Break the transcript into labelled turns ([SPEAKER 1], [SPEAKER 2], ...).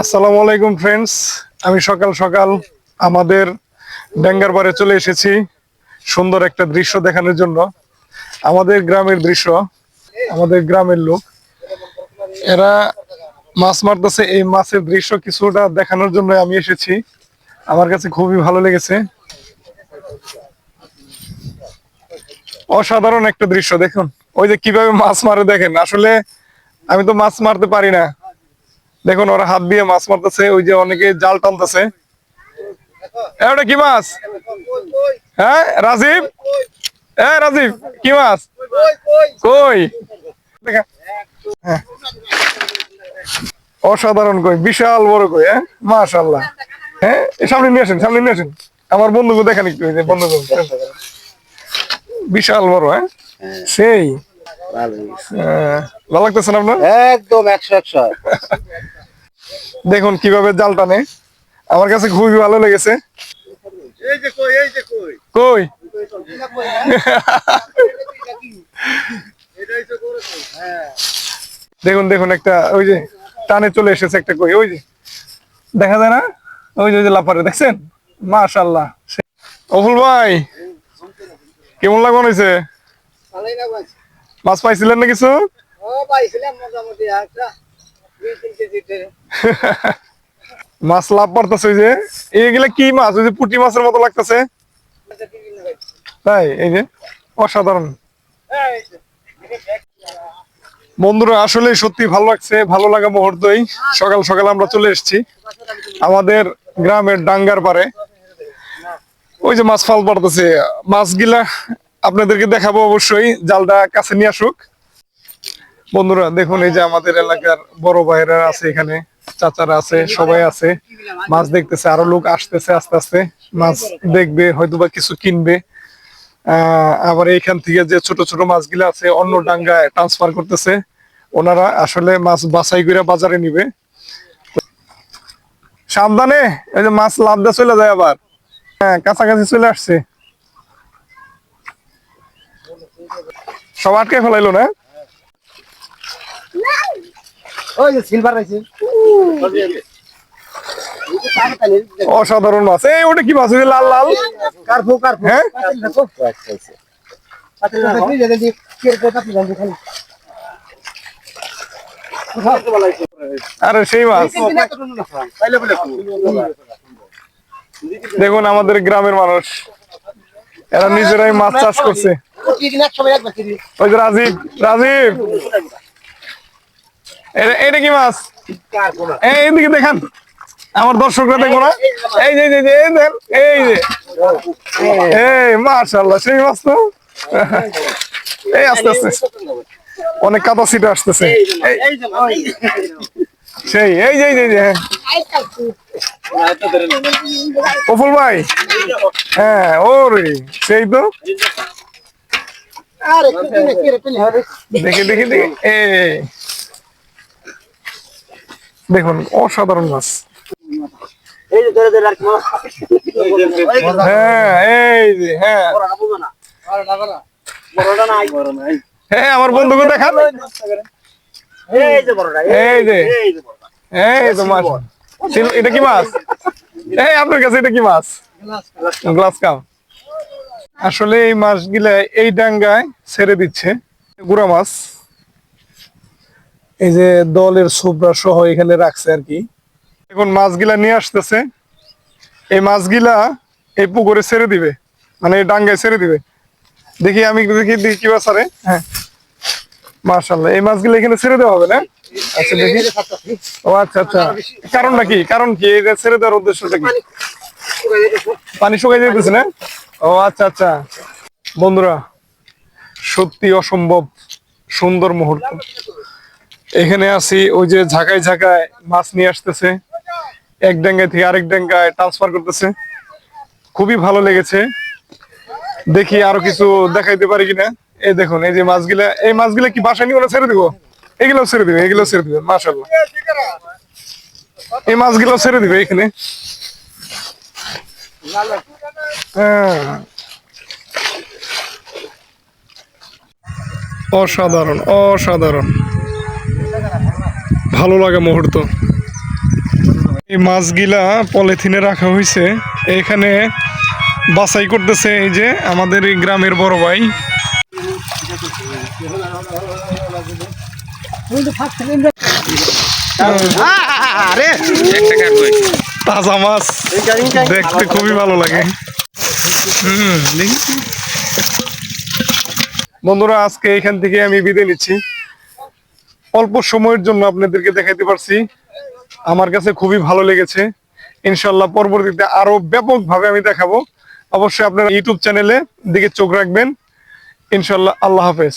[SPEAKER 1] আসসালামু আলাইকুম ফ্রেন্ডস আমি সকাল সকাল আমাদের ডেঙ্গার বারে চলে এসেছি সুন্দর একটা দৃশ্য দেখানোর জন্য। আমাদের গ্রামের দৃশ্য, আমাদের গ্রামের লোক। এরা মাছ মারতেছে। এই মাছের দৃশ্য কিছুটা দেখানোর জন্য আমি এসেছি। আমার কাছে খুবই ভালো লেগেছে। অসাধারণ একটা দৃশ্য, দেখুন। ওই যে কীভাবে মাছ মারে দেখেন। আসলে আমি তো মাছ মারতে পারি না। দেখুন ওরা হাত দিয়ে মাছ মারতেছে ওই যে অনেকে জাল টানতেছে। ওটা কি মাছ? হ্যাঁ রাজীব? হ্যাঁ রাজীব কি মাছ? কই। হ্যাঁ। অসাধারণ কই বিশাল বড় কই হ্যাঁ? মাশাল্লাহ হ্যাঁ সামনে নিয়ে আসেন সামনে নিয়ে আসেন। আমার বন্ধুকে দেখেন একটু বন্ধুকে। বিশাল বড় হ্যাঁ? সেই। আহ, ভালো লাগতেছে না আপনার?
[SPEAKER 2] একদম একশো একশো।
[SPEAKER 1] দেখুন কীভাবে জাল টানে। আমার কাছে খুবই ভালো লেগেছে।
[SPEAKER 2] কই এই যে কই?
[SPEAKER 1] কই?
[SPEAKER 2] এটাই তো করেছে হ্যাঁ।
[SPEAKER 1] দেখুন দেখুন একটা ওই যে টানে চলে এসেছে একটা কই ওই যে। দেখা যায় না? ওই যে ওই যে লাফারে দেখছেন? মাশাল্লাহ অফুল ভাই কেমন লাগানো হয়েছে। মাছ পাইছিলেন না কিছু? মাছ লাভ পারতেছে ওই যে। এইগুলা কি মাছ? ওই যে পুঁটি মাছের মতো লাগতেছে। তাই এই যে অসাধারণ। বন্ধুরা আসলে সত্যি ভালো লাগছে ভালো লাগা মুহূর্তই। সকাল সকাল আমরা চলে এসেছি আমাদের গ্রামের ডাঙ্গার পারে ওই যে মাছ ফাল পড়তেছে মাছগুলা আপনাদেরকে দেখাবো অবশ্যই। জালটা কাছে নিয়ে আসুক। বন্ধুরা, দেখুন, এই যে আমাদের এলাকার বড় ভাইয়েরা আছে এখানে, চাচারা আছে, সবাই আছে। মাছ দেখতেছে, আরও লোক আসতেছে আস্তে আস্তে। মাছ দেখবে হয়তো বা কিছু কিনবে। আবার এইখান থেকে যে ছোট ছোট মাছগুলো আছে, অন্য ডাঙ্গায় ট্রান্সফার করতেছে। ওনারা আসলে মাছ বাছাই করে বাজারে নিবে। সাবধানে, এই যে মাছ লাভ চলে যায় আবার। হ্যাঁ কাছাকাছি চলে আসছে। সব আটকে ফেলাইলো না?
[SPEAKER 2] ওই যে সিলভার আছে।
[SPEAKER 1] অসাধারণ মাছ। এই ওটা কি মাছ? লাল লাল?
[SPEAKER 2] কার্পু কার্পু
[SPEAKER 1] হ্যাঁ? আরে সেই মাছ। দেখুন আমাদের গ্রামের মানুষ এরা নিজেরাই মাছ চাষ করছে। ওই যে রাজীব রাজীব এটা- কি মাছ এই এইদিকে দেখান আমার দর্শকরা দেখব না এই যে এই যে, এই যে, এই মাশাল্লাহ সেই মাছ তো এই আস্তে আস্তে অনেক কাদা সিটে আসতেছে সেই এই যে এই যে, এই যে হ্যাঁ। প্রফুল ভাই হ্যাঁ ওরে সেই তো দেখি দেখি দেখি এই দেখুন অসাধারণ মাছ। হ্যাঁ এই যে হ্যাঁ। হ্যাঁ আমার বন্ধুকে দেখান। এই যে এই তো মাছ। এটা কি মাছ? এই আপনার কাছে এটা কি মাছ? Glass cup. আসলে এই মাছগুলা এই ডাঙ্গায় ছেড়ে দিচ্ছে। গুড়া মাছ। এই যে দলের সুবরা সহ এখানে রাখছে আর কি। এখন মাছগুলা নিয়ে আসতেছে। এই মাছগুলা এই পুকুরে ছেড়ে দিবে। মানে এই ডাঙ্গায় ছেড়ে দিবে। দেখি আমি দেখি দেখি কি মাছ আরে। হ্যাঁ। মার্শাল্লাহ এই মাছগুলো এখানে ছেড়ে দেওয়া হবে না? আচ্ছা দেখি। ও আচ্ছা আচ্ছা। কারণটা কি? কারণ কি? এটা ছেড়ে দেওয়ার উদ্দেশ্যটা কি? পানি শুকাই যেতেছে না? ও আচ্ছা আচ্ছা। বন্ধুরা, সত্যি অসম্ভব সুন্দর মুহূর্ত। এখানে আছি, ওই যে ঝাঁকায় ঝাঁকায় মাছ নিয়ে আসতেছে। এক ডেঙ্গায় থেকে আরেক ডেঙ্গায় ট্রান্সফার করতেছে। খুবই ভালো লেগেছে। দেখি আরও কিছু দেখাইতে পারি কিনা। এই দেখুন, এই যে মাছগুলা, এই মাছগুলা কি বাসায় নিয়ে ছেড়ে দিব? এগুলো ছেড়ে দিবে এগুলো ছেড়ে দিবে মাশাল্লাহ এই মাছগুলো ছেড়ে দিবে এখানে। অসাধারণ অসাধারণ। ভালো লাগে মুহূর্ত। এই মাছগুলা পলিথিনে রাখা হয়েছে এখানে বাছাই করতেছে এই যে আমাদের এই গ্রামের বড় ভাই। তাজা মাছ। দেখতে খুবই ভালো লাগে। হুম, বন্ধুরা আজকে এখান থেকে আমি বিদায় নিচ্ছি। অল্প সময়ের জন্য আপনাদেরকে দেখাইতে পারছি। আমার কাছে খুবই ভালো লেগেছে। ইনশাল্লাহ পরবর্তীতে আরও ব্যাপকভাবে আমি দেখাবো। অবশ্যই আপনারা ইউটিউব চ্যানেলে দিকে চোখ রাখবেন। ইনশাল্লাহ আল্লাহ হাফেজ।